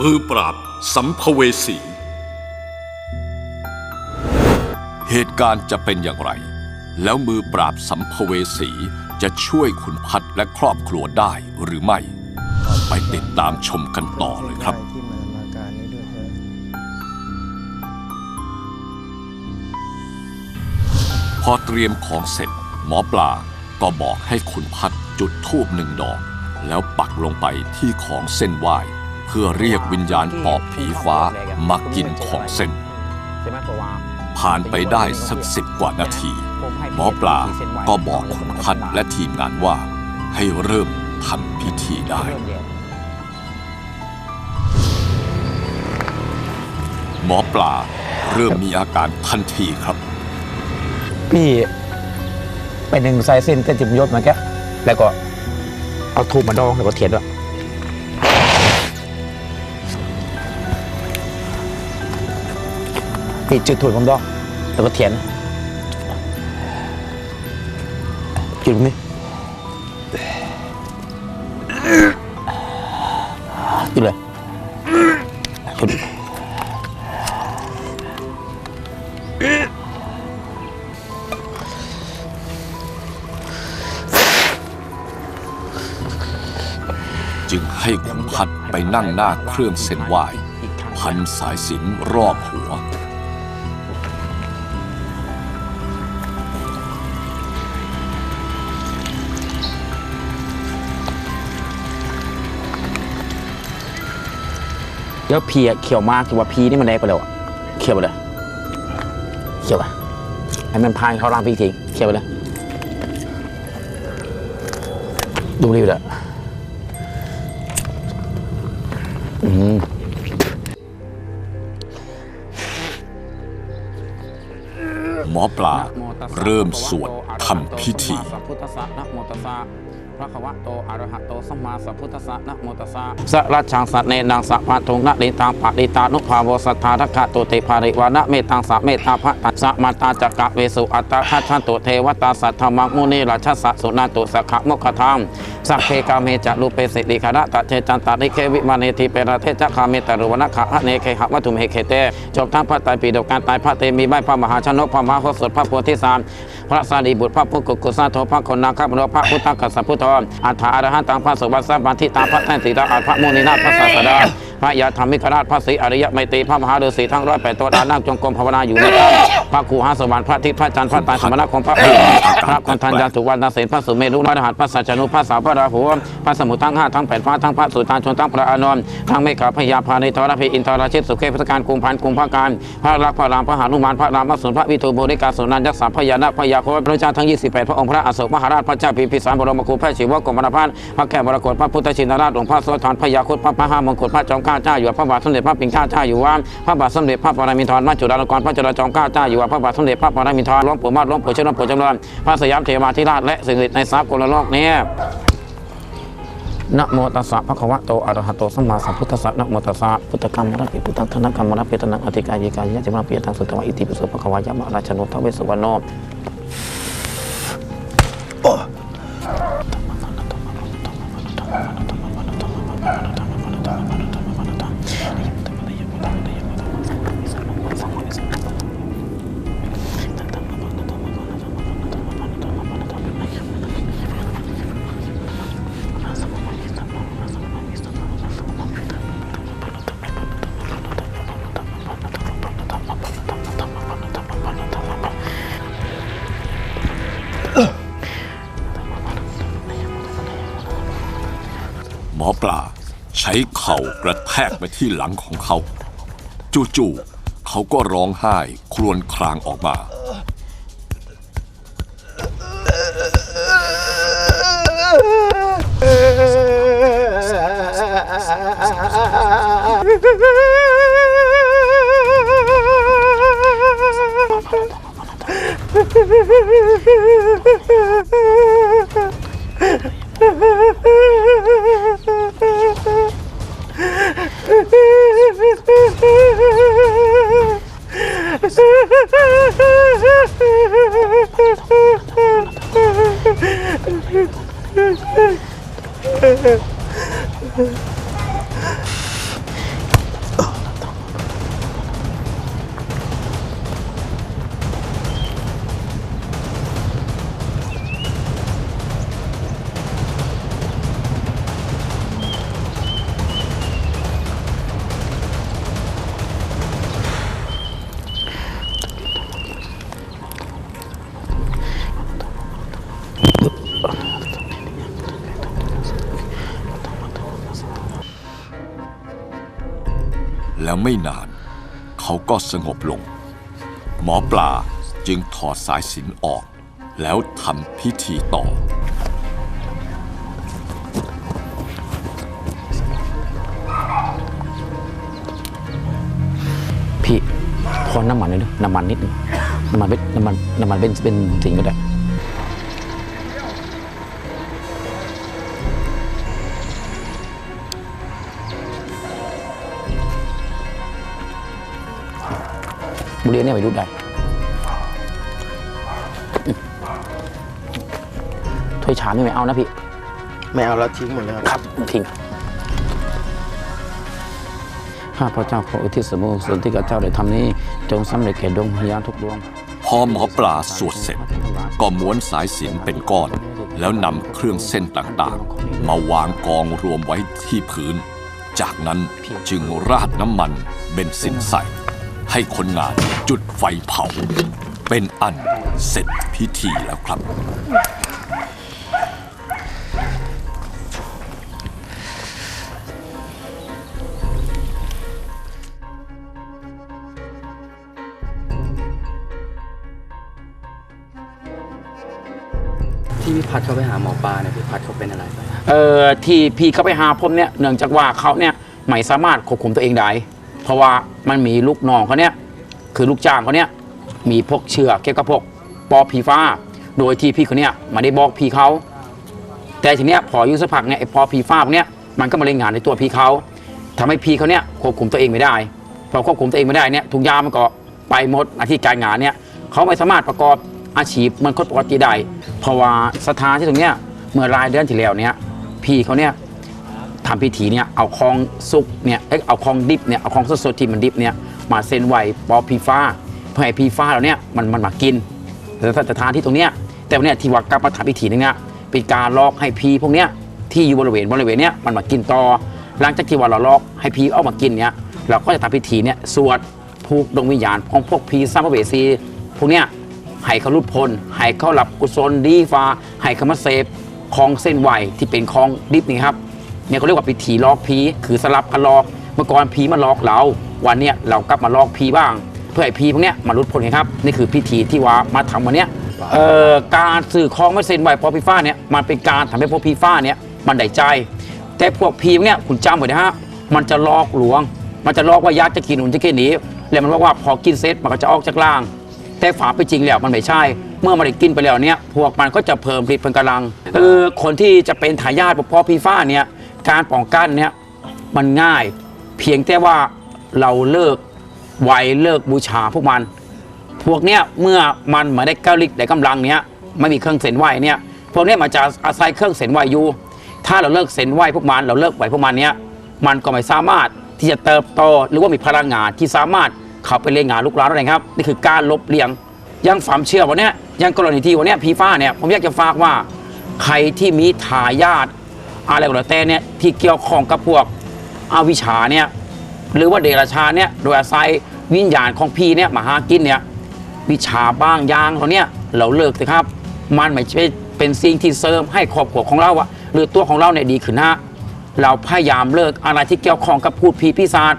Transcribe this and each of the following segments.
มือปราบสัมภเวสี เหตุการณ์จะเป็นอย่างไร แล้วมือปราบสัมภเวสีจะช่วยคุณพัดและครอบครัวได้หรือไม่ ไปติดตามชมกันต่อเลยครับ พอเตรียมของเสร็จหมอปลาก็บอกให้คุณพัดจุดธูปหนึ่งดอก แล้วปักลงไปที่ของเส้นไหว้ พื่อเรียกวิญญาณปอบผีฟ้ามากินของเส้น ผ่านไปได้สักสิบกว่านาที หมอปลาก็บอกคุณพัดและทีมงานว่า ให้เริ่มทำพิธีได้หมอปลาเริ่มมีอาการทันทีครับ พี่ไปหนึ่งสายเส้นเส้นจิมยศมาแกแล้วก็เอาทูบมาดองแล้วก็เทียนด้วย พี่จุดถูกผมดองแล้วก็เทียนจุดตรงนี้จุดเลยจุดจึงให้คุณพัดไปนั่งหน้าเครื่องเส้นไหว้พันสายสิญจนรอบหัว แล้วเพีอะเขียวมากคือว่าพีนี่มันแดงไปแล้วอะเขียวไปเลยเขียวไปให้มันพายเขาล่างพีทิ้งเขียวไปเลยดูรีบเลยอืมหมอปลาเริ่มสวดทำพิธีสั พระควะโตอรหะโตสัมมาสัพพุทธัสสะนะโมตัสสะสะรัจฉังสัตเนนังสัพพะทงนะลิตังปะลิตานุภาโวสัทธาทัคคะโตเตภาริวานะเมตังสะเมตตาภะตัสสะมาตาจักกะเวสุอัตตะคัจฉันตุเทวตาสัทธมังมุนีราชสสะสุนันตุสักขะมกขทังสักเคกาเมจะรูเปสิริคาระตะเทจันตาริเควิมาเนทีเปรเทจักคาเมตรุวนะขะหะเนเคหะวัตุมเหเคเตจบทั้งพระไตรปิฎกการตายพระเตมีใบพระมหาชนกพระมหาโคสถพระโพธิสามพระสารีบุตรพระพุทธกุศลโทพระคนนาคพระพระพุทธกัสสะพุทธอัฏฐาอรหันตังพระสวัสดิ์บันทิตาพระแท่นสีดาอัฏพระมุนีนาถพระศาสดา พระยาธรรมิกราชพระศรีอริยไมตรีพระมหาฤาษีทั้งร้อยแปดตัวดานั่งจงกรมภาวนาอยู่ในถ้ำพระครูหาสวรรค์พระทิพย์พระจันทร์พระตาสมณะของพระพรหมพระคนทันยาสุวรรณเสนพระสุเมรุนรหัสพระสัจจนุพระสาวพระราหูพระสมุทรทั้งห้าทั้งแปดฟ้าทั้งพระสุตานชนทั้งพระอานนท์ทั้งเมฆาพยาพาในทรพีอินทรชิตสุเขพุทธการกุมพันกุมภาการพระรักพระรามพระหานุมานพระรามสุนพระวิทูโบริกาสุนันยักษ์สามพญานาคพญาโคพระเจ้าทั้ง28พระองค์พระอโศกมหาราชพระเจ้าพิพิสารบรมครูพระศิวะกรมพันธ์พระแก้วมรกตพระพุทธชินราชหลวงพ่อโสธรพญาคุพระมหามงกุฎพระจอมเกล้าเจ้าอยู่พระบาทสมเด็จพระปิ่นเกล้าเจ้าอยู่หัวพระบาทสมเด็จพระปรมินทรมาจุฬาลงกรณ์พระจุลจอมเกล้าเจ้าอยู่หัวพระบาทสมเด็จพระปรมินทรหลวงปู่มาศหลวงปู่เชษฐหลวงปู่จำลองพระสยามเทวาธิราชและสิ่งศักดิ์สิทธิ์ในสากลโลกนี้นะโมตัสสะภะคะวะโตอะระหะโตสัมมาสัมพุทธัสสะนะโมตัสสะพุทธกรรมรับปิพุทธังธนกรรมรับปิตนังอธิกายิกายะจิมรปิยตังสุตวะอิติปิโสภะคะวายะมะราชโนทเวสวรรณโน ปลา ใช้เข่ากระแทกไปที่หลังของเขา จู่ๆเขาก็ร้องไห้ครวญครางออกมา ไม่นาน เขาก็สงบลง หมอปลาจึงถอดสายสิญจนออก แล้วทำพิธีต่อ พี่พอน้ำมันเลยนะน้ำมันนิดนึงน้ำมันเป็นน้ำมันน้ำมันเป็นเป็นสิ่งก็ได้ บุเรียนเนี่ยไปดูได้ถ้วยชามนี่ไม่เอานะพี่ไม่เอาแล้วทิ้งหมดเลยครับครับ ทิ้ง ข้าพระเจ้าขออุทิศสมุส่วนที่กับเจ้าได้ทำนี้ จงสำเร็จแก่ดวงวิญญาณทุกดวง พอหมอปลาสวดเสร็จ ก็ม้วนสายสิญจนเป็นก้อน แล้วนำเครื่องเส้นต่างๆ มาวางกองรวมไว้ที่พื้น จากนั้นจึงราดน้ำมันเบนซินใส่ ให้คนงานจุดไฟเผา เป็นอันเสร็จพิธีแล้วครับ ที่พี่พัดเขาไปหาหมอปลาเนี่ยพี่พัดเขาเป็นอะไรไป เอ่อที่พี่เขาไปหาผมเนี่ยเนื่องจากว่าเขาเนี่ยไม่สามารถควบคุมตัวเองได้ เพราะว่ามันมีลูกน้องเขาเนี่ยคือลูกจ้างเขาเนี่ยมีพวกเชื้อเกี่ยวกับพวกปอผีฟ้า โดยที่พี่เขาเนี่ยไมาได้บอกพี่เขาแต่ทีเนี้ยพออายุสักพักเนี่ยไอ้ปอผีฟ้าพวกเนี้ยมันก็มาเล่นงานในตัวพี่เขาทำให้พี่เขาเนี่ยควบคุมตัวเองไม่ได้พอควบคุมตัวเองไม่ได้เนี่ยทุกยามันก็ไปหมดหน้าที่การงานเนี่ยเขาไม่สามารถประกอบอาชีพเหมือนคนปกติได้เพราะว่าสถานที่ตรงเนี้ยเมื่อรายเดือนที่แล้วเนี่ยพี่เขาเนี่ย ทำพิธีเนี่ยเอาคองสุกเนี่ยเอ้ยเอาคองดิบเนี่ยเอาคองสดๆที่มันดิบเนี่ยมาเซนไว้ปอพีฟ้าเพื่อให้พีฟ้าเราเนี่ยมันมันมากินแต่สถานที่ตรงเนี้ยแต่วันเนี้ยที่ว่ากลับมาทำพิธีนึงเนี่ยเป็นการลอกให้พีพวกเนี้ยที่อยู่บริเวณบริเวณเนี้ยมันมากินต่อ หลังจากที่ว่าเราลอกให้พีเอามากินเนี่ยเราก็จะทำพิธีเนี่ยสวดผูกดวงวิญญาณของพวกพีซัมภเวสีพวกเนี้ยให้เขาลุดพ้นให้เขาหลับกุศลดีฟ้าให้เขามาเสพของเส้นไหวที่เป็นของดิบนี่ครับ เนี่ยเขาเรียกว่าพิธีลอกพีคือสลับกันลอกเมื่อก่อนพีมาลอกเรา วันเนี้ยเรากลับมาลอกพีบ้าง เพื่อให้พีพวกเนี้ยมาหลุดพ้นไงครับนี่คือพิธีที่ว่ามาทำวันเนี้ยเอ่อการสื่อคลองไม่เซ็นไว้พอพีฟ้าเนี่ยมันเป็นการทำให้พวกพีฟ้าเนี่ยมันได้ใจ แต่พวกพีเนี่ยคุณจำไว้นะฮะมันจะลอกลวง มันจะลอกว่ายักษ์จะกินหุ่นจะกินหนีแล้วมันบอกว่าพอกินเสร็จมันก็จะออกจากล่าง แต่ฝาไปจริงแล้วมันไม่ใช่ เมื่อมันได้กินไปแล้วเนี่ยพวกมันก็จะเพิ่มฤทธิ์เป็นกำลังเออคนที่จะเป็นทายาทพอพีฟ้าเนี่ย การป้องกันเนี่ยมันง่ายเพียงแต่ว่าเราเลิกไวเลิกบูชาพวกมัน พวกเนี้ยเมื่อมันมาได้ก้าวลิกได้กำลังเนี้ยไม่มีเครื่องเส้นไหวเนี่ยพวกเนี้ยมันจะอาศัยเครื่องเส้นไหวอยู่ ถ้าเราเลิกเส้นไหวพวกมัน เราเลิกไหวพวกมันเนี้ยมันก็ไม่สามารถที่จะเติบโตหรือว่ามีพลังงานที่สามารถเข้าไปเล่นงานลูกหลานได้ครับนี่คือการลบเลียงยังฝัมเชื่อวันเนี้ยยังกรณีที่วันเนี้ยพีฟ้าเนี่ยผมอยากจะฝากว่าใครที่มีทายาท อะไรก็แล้วแต่เนี่ยที่เกี่ยวข้องกับพวกอาวิชชาเนี่ยหรือว่าเดรัจฉานเนี่ยโดยอาศัยวิญญาณของพี่เนี่ยมาหากินเนี่ยวิชาบ้างยางเราเนี่ยเราเลิกสิครับ มันไม่ใช่เป็นสิ่งที่เสริมให้ครอบครัวของเราอะหรือตัวของเราเนี่ยดีขึ้นนะเราพยายามเลิกอะไรที่เกี่ยวข้องกับพูดผีพิศาจ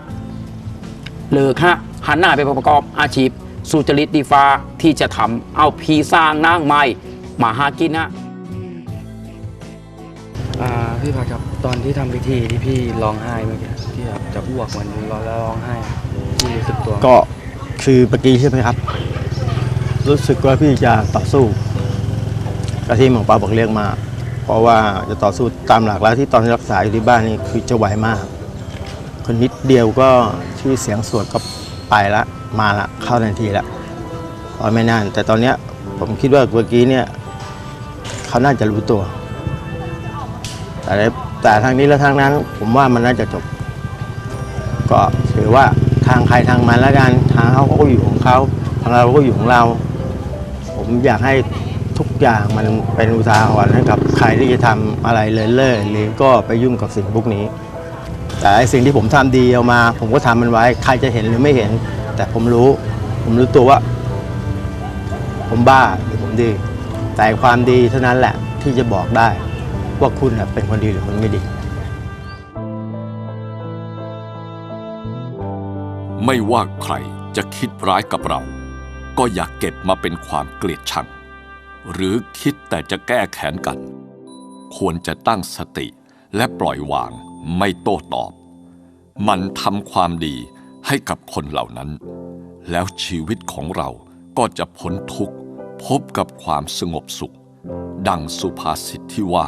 เลิกฮะหันหน้าไปประกอบอาชีพสุจริตดีฟ้าที่จะทำเอาผีสร้างนางไม้มาหากินนะ อ่าพี่พัดครับตอนที่ทำพิธีที่พี่ร้องไห้เมื่อกี้ที่แบบจะอ้วกมันร้องแล้วร้องไห้พี่รู้สึกตัวก็คือเมื่อกี้ใช่ไหมครับ รู้สึกว่าพี่จะต่อสู้กับที่หมอปลาบอกเรียกมา เพราะว่าจะต่อสู้ตามหลักแล้วที่ตอนที่รักษาอยู่ที่บ้านนี่คือจะไหวมาก คนนิดเดียวก็ชื่อเสียงสวดก็ไปละมาละเข้าทันทีละพอไม่นาน แต่ตอนเนี้ยผมคิดว่าเมื่อกี้เนี่ยเขาน่าจะรู้ตัว แต่แต่ทางนี้และทางนั้น ผมว่ามันน่าจะจบ ก็ถือว่าทางใครทางมันแล้วกันทางเขาก็อยู่ของเขาทางเราก็อยู่ของเรา ผมอยากให้ทุกอย่างมันเป็นอุทาหรณ์ให้กับใครที่จะทำอะไรเล่อๆหรือก็ไปยุ่งกับสิ่งพวกนี้ แต่สิ่งที่ผมทำดีเอามา ผมก็ทำมันไว้ ใครจะเห็นหรือไม่เห็น แต่ผมรู้ ผมรู้ตัวว่า ผมบ้าหรือผมดี แต่ความดีเท่านั้นแหละที่จะบอกได้ ว่าคุณเป็นคนดีหรือคนไม่ดี ไม่ว่าใครจะคิดร้ายกับเรา ก็อย่าเก็บมาเป็นความเกลียดชัง หรือคิดแต่จะแก้แค้นกัน ควรจะตั้งสติและปล่อยวางไม่โต้ตอบ มันทำความดีให้กับคนเหล่านั้น แล้วชีวิตของเราก็จะพ้นทุกข์พบกับความสงบสุข ดังสุภาษิตที่ว่า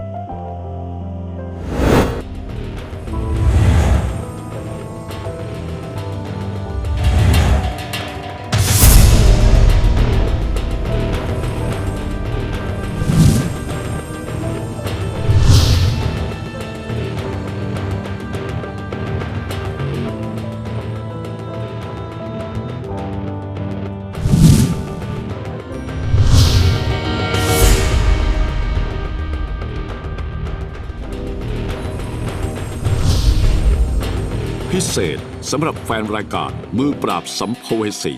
พิเศษสำหรับแฟนรายการมือปราบสัมภเวสี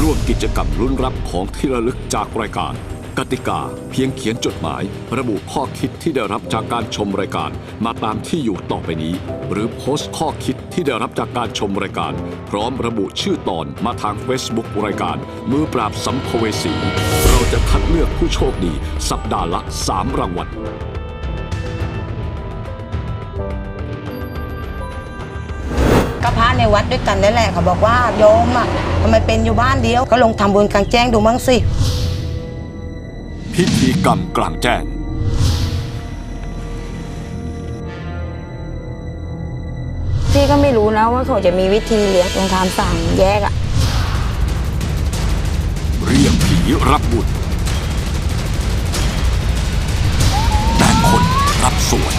ร่วมกิจกรรมลุ้นรับของที่ระลึกจากรายการ กติกาเพียงเขียนจดหมาย ระบุข้อคิดที่ได้รับจากการชมรายการ มาตามที่อยู่ต่อไปนี้ หรือโพสต์ข้อคิดที่ได้รับจากการชมรายการ พร้อมระบุชื่อตอนมาทาง Facebook รายการ มือปราบสัมภเวสี เราจะคัดเลือกผู้โชคดี สัปดาห์ละ 3 รางวัล ก็พระในวัดด้วยกันนั่นแหละเขาบอกว่าโยมอะทำไมเป็นอยู่บ้านเดียว ก็ลงทำบุญกลางแจ้งดูมั้งสิ พิธีกรรมกลางแจ้ง พี่ก็ไม่รู้นะว่าเขาจะมีวิธีเลี้ยงตรงทานสั่งแยกอะเรียกผีรับบุญแต่คนรับสวย